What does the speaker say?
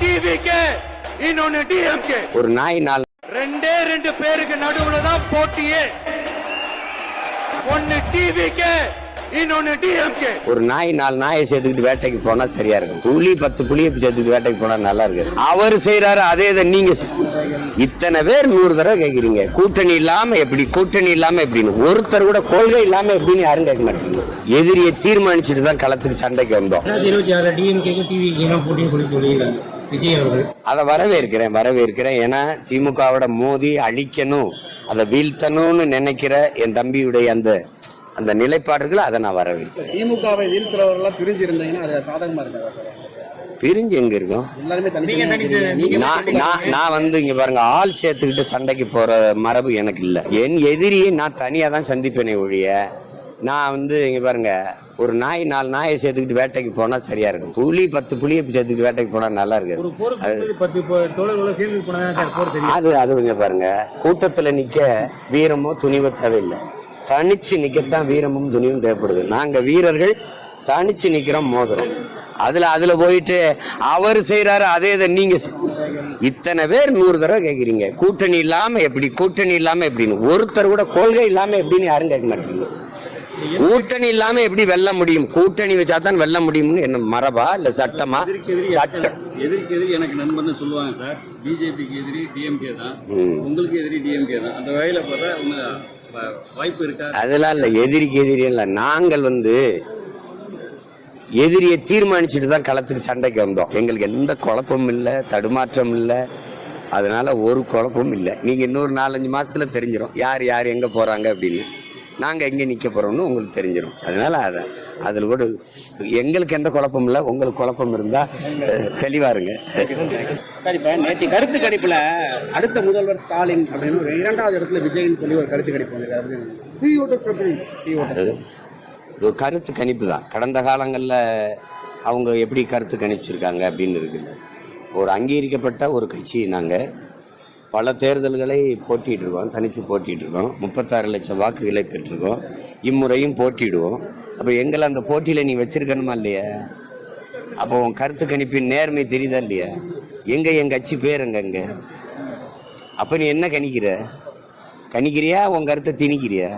TVK இன்னொன்னு DMK ஒரு நாய் நாள் ரெண்டே ரெண்டு பேருக்கு நடுவுல தான் போட்டியே. ஒன்னு டிவிகே இன்னொன்னு டிஎம்கே ஒரு நாய் நாலு நாயை சேர்த்துக்கிட்டு வேட்டைக்கு போனா சரியா இருக்கும். புலி பத்து புளியை சேர்த்துக்கிட்டு வேட்டைக்கு போனா நல்லா இருக்கு அவர் செய்யறாரு அதே இதை நீங்க இத்தனை பேர் நூறு தடவை கேக்குறீங்க. கூட்டணி இல்லாம எப்படி கூட்டணி இல்லாம எப்படின்னு. ஒருத்தர் கூட கொள்கை இல்லாம எப்படின்னு யாரும் கேட்க மாட்டீங்க எதிரியை தீர்மானிச்சுட்டு தான் களத்துக்கு சண்டைக்கு வந்தோம். இருபத்தி ஆறுல டிஎம்கேக்கும் டிவிக்கு சொல்லியிருக்காங்க. விஜய் அவர்கள் அதை வரவேற்கிறேன் வரவேற்கிறேன். ஏன்னா திமுகவோட மோதி அழிக்கணும் அதை வீழ்த்தணும்னு நினைக்கிற என் தம்பியுடைய அந்த அந்த நிலைப்பாடுகளை அதை நான் வரவேற்கிறேன். திமுகவை வீழ்த்துறவர்கள்லாம் பிரிஞ்சு இருந்தீங்கன்னா அது சாதகமா இருக்காதா பிரிஞ்சு எங்க இருக்கோம்? நான் வந்து இங்க பாருங்க ஆள் சேர்த்துக்கிட்டு சண்டைக்கு போற மரபு எனக்கு இல்ல. என் எதிரியை நான் தனியா தான் சந்திப்பேனே ஒழிய நான் வந்து இங்க பாருங்க ஒரு நாய் நாலு நாயை சேர்த்துக்கிட்டு வேட்டைக்கு போனா சரியா இருக்கும். புலி பத்து புளியை சேர்த்துக்கிட்டு வேட்டைக்கு போனா நல்லா ஒரு இருக்கு போருக்கு பத்து போ- தோழர்களோட சேர்ந்து போனா சார் போர் தெரியும். அது அது இங்க பாருங்க. கூட்டத்துல நிக்க வீரமோ துணிவோ தேவையில்லை. தனிச்சு நிக்கத்தான் வீரமும் துணிவும் தேவைப்படுது. நாங்க வீரர்கள் தனிச்சு நிக்கிறோம் மோதுறோம். அதுல அதுல போயிட்டு அவர் செய்யறாரு அதே இதை நீங்க இத்தனை பேர் நூறு தடவை கேக்குறீங்க. கூட்டணி இல்லாம எப்படி கூட்டணி இல்லாம எப்படின்னு. ஒருத்தர் கூட கொள்கை இல்லாம எப்படின்னு யாரும் கேட்க மாட்டீங்க. கூட்டணி இல்லாம எப்படி வெல்ல முடியும்? கூட்டணி வச்சா தான் வெல்ல முடியும்னு என்ன மரபா இல்ல சட்டமா? சட்டம் எதிரிக்கு எதிரி எனக்கு நண்பர்னு சொல்லுவாங்க சார். பிஜேபிக்கு எதிரி டிஎம்கே தான். உங்களுக்கு எதிரி டிஎம்கே தான். அந்த வகையில பார்த்தா வாய்ப்பு இருக்கா? அதெல்லாம் இல்லை. எதிரிக்கு எதிரி இல்லை. நாங்கள் வந்து எதிரியை தீர்மானிச்சுட்டு தான் களத்துக்கு சண்டைக்கு வந்தோம். எங்களுக்கு எந்த குழப்பமும் இல்லை தடுமாற்றம் இல்லை. அதனால ஒரு குழப்பமும் இல்லை. நீங்க இன்னொரு நாலஞ்சு மாசத்துல தெரிஞ்சிடும் யார் யார் எங்க போறாங்க அப்படின்னு. நாங்க எங்க நிக்க போறோம்னு உங்களுக்கு தெரிஞ்சிடும் அதனால அதை அதில் கூட எங்களுக்கு எந்த குழப்பமும் இல்லை. உங்களுக்கு குழப்பம் இருந்தா அஹ், தெளிவா இருங்க. சார் இப்ப நேற்று கருத்து கணிப்புல அடுத்த முதல்வர் ஸ்டாலின் அப்படின்னு ஒரு இரண்டாவது இடத்துல விஜய்னு சொல்லி ஒரு கருத்து கணிப்பு அது ஒரு கருத்து கணிப்பு தான். கடந்த காலங்களில் அவங்க எப்படி கருத்து கணிச்சிருக்காங்க அப்படின்னு இருக்குல்ல. ஒரு அங்கீகரிக்கப்பட்ட ஒரு கட்சி நாங்கள் பல தேர்தல்களை போட்டிட்டு இருக்கோம் தனித்து போட்டிட்டு இருக்கோம் முப்பத்தாறு லட்சம் வாக்குகளை பெற்றிருக்கோம். இம்முறையும் போட்டிடுவோம் அப்போ எங்களை அந்த போட்டியில் நீ வச்சிருக்கணுமா இல்லையா? அப்போ உன் கருத்து கணிப்பின் நேர்மை தெரியுதா இல்லையா? எங்கே என் கட்சி பேர் எங்க அங்கே? அப்போ நீ என்ன கணிக்கிற? கணிக்கிறியா? உன் கருத்தை திணிக்கிறியா?